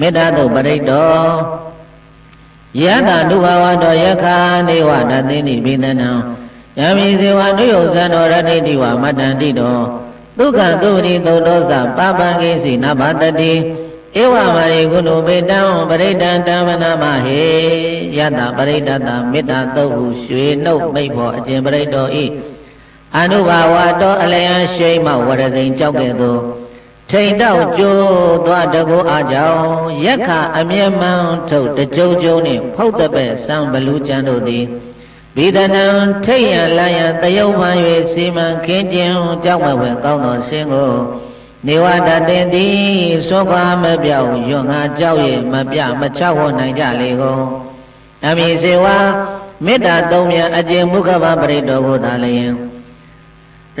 မေတ္တာတုပရိတ္တောယတနုဘဝတောယခာနေဝတသိနိဘိဒနံယမိဇေဝနုယုဇံတော်ရတိတိဝမတ္တန္တိတောဒုက္ခသုရိသုတ္တောသပပံကိစီနဘတတိဧဝမရိကုဏုပေတံပရိဒံတံမနာမဟေယတပရိဒတမေတ္တာတုတ်ဟုရွှေနှုတ်မိတ်ဖို့အကျင်ပရိတ္တောဤ အနုဘာဝတောအလယံရှိမဝရဇိန်ကြောက်ကဲ့သို့ထိန်တောက်ကျိုးသွားတကူအားကြောင့်ရက်ခအမျက်မှန်ထုတ်တကြုံကြုံနှင့်ဖုတ်တပည့်စံဘလူကျန်တို့သည်ဗိဒနံထိတ်ရန်လန်းရန်တယုံမှန်၍စီမံခင်းကျင်းကြောက်မဝဲကောင်းသောဆင်းကိုနေဝတတင်သည်သွန်ခွာမပြောက်ရွံ့ငါကြောက်၍မပြမချဝနိုင်ကြလေကုန်အမိစေဝမေတ္တာသုံးမြတ်အကျင့်မုခဘပရိတောကိုသာလျင်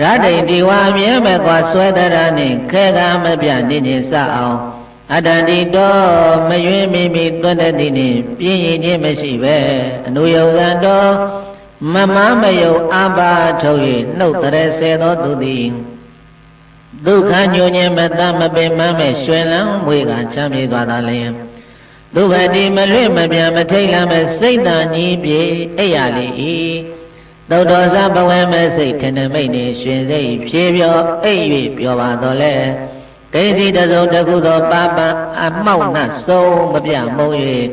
ရတိန်ဒီဝအမြဲမဲ့ကွာဆွဲတရနှင့်ခဲကမပြနေနေစအောင်အတ္တတိတောမယွင်းမိမိတွတ်တဲ့တိနှင့်ပြင်းရင်ခြင်းမရှိပဲအနုယုံကံတော်မမမယုံအပါထုတ်၍နှုတ်တရဆဲသောသူသည်ဒုက္ခညိုညင်မတမပင်မမဲ့ရွှင်လန်းမွေကချမ်းမြေသွားတာလျင်ဒုဗတိမလွင့်မပြန်မထိတ်လမ်းမဲ့စိတ်တန်ကြီးပြေအိယာလိဤ သုတ္တောဇဘဝမဲစိတ်ထင်နမိတ်နေရှင်စိတ်ဖြေပြောအိပ်၍ပြောပါတော်လဲဒိစီတစုံတခုသောပါပအမောက်နှဆုံးမပြမုံ၍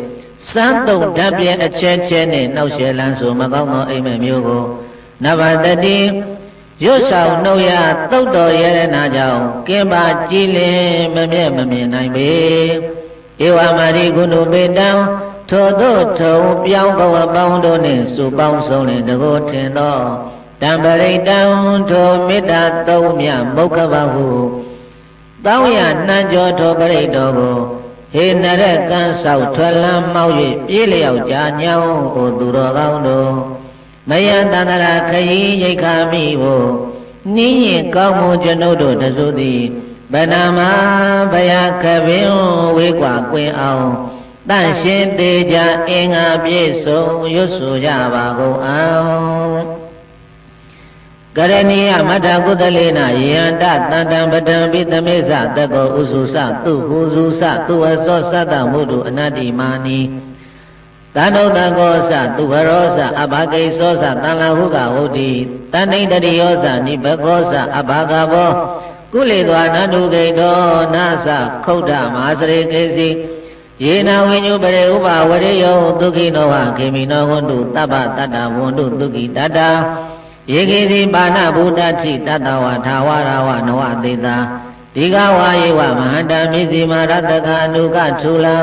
စမ်းတုံဓာတ်ပြဲအချဲချဲနှင့်နှောက်ရှဲလန်းဆိုမကောင်းသောအိမ်မက်မျိုးကိုနဗတတိရွတ်ဆောင်နှုတ်ရသုတ်တော်ရတနာကြောင့်ကင်းပါကြည်လင်မမြဲ့မမြင်နိုင်ပေဧဝမာရိကုဏုပေတံ ထိုသို့ထုံပြောင်းဘဝပေါင်းတို့နှင့်စုပေါင်းဆုံးလင်တကိုထင်သောတံပရိတံထိုမေတ္တာသုံးမြမုခဘဟုတောင်းရနှံကြောထိုပရိတော်ကိုဟေနရကံဆောက်ထွက်လန်းမောက်၍ပြေးလျောက်ကြာညောင်းဟိုသူတော်ကောင်းတို့မယံတန္တရာခရီးရိတ်ခါမိဖို့နိယင်ကောင်းမှုကျွန်ုပ်တို့တစုသည်ဗနာမဘယခပင်ဝေးကွာကွင်အောင် တန့်ရှင်းသေးကြအင်္ဂါပြည့်စုံရွတ်ဆိုကြပါကုန်အောင်ကရဏီယမထကုသလေနယန္တတန်တံပတံပိသမေဇတကောဥစုစသူဟုစုစသူဝသောသတ္တမုဒ္ဓအနတ္တိမာနီတဏုတကောသသူဘရောသအဘဂိသောသတန်လဟုကဝုဒ္ဓိတဏိတရိယောသနိဘကောသအဘဂဘောကုလေသွာနတုဂိတောနာသခုဒ္ဓမဟာစရေကေစီ ယေနဝိညုပရေဥပဝရေယောဒုက္ခိနောဝခေမိနောဟွန်တုတပ္ပတတ္တဝန္တုဒုက္ခိတတ္တာယေကေစီပါဏဗုဒ္ဓတိတတ္တဝထာဝရဝနဝသေတာဒီကဝါယေဝမဟာတမိစီမာရတကအနုကထူလံ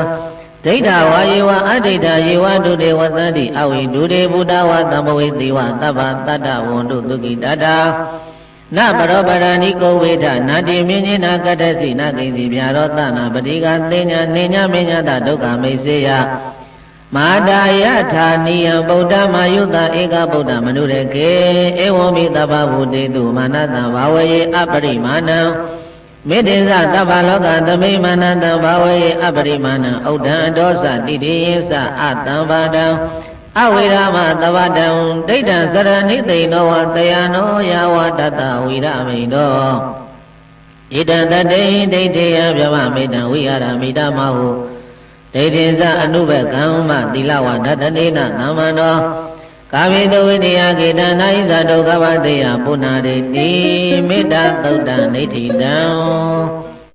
ဒိဋ္ဌဝါယေဝအဒိဋ္ဌယေဝဒုတေဝသန္တိအဝိဒုတေဘုဒ္ဓဝသံဘဝေတိဝတပ္ပတတ္တဝန္တုဒုက္ခိတတ္တာ နပရောပရဏိကောဝေဒနာတိမင်းကြီးနာကတ္တစီနာကိစီဗျာရောတနာပတိကသိညာနေညာမညာတဒုက္ခမိစေယမာတာယထာနိယံဗုဒ္ဓမာယုတဧကဗုဒ္ဓမနုရကေဧဝံမိတပ္ပဗုတေတုမာနတံဘာဝယေအပရိမာဏံမေတ္တေဇတဗ္ဗလောကသမိမာနတံဘာဝယေအပရိမာဏံဩဒံဒောသတိတိယေသအတံဘာဒံ အဝိရမသဗ္ဗတံဒိဋ္ဌံစရဏိသိနောဝတယနောယဝတတဝိရမိတောဣဒံတတေဒိဋ္ဌိယဗြဟ္မမိတံဝိဟာရမိတမဟုဒိဋ္ဌိဇအနုဘကံမသီလဝဒတနေနသမ္မန္တောကာမိတဝိတယကေတနာဣဇဒုက္ခဝတေယပုဏ္ဏရေတိမေတ္တာသုတ်တံဒိဋ္ဌိတံ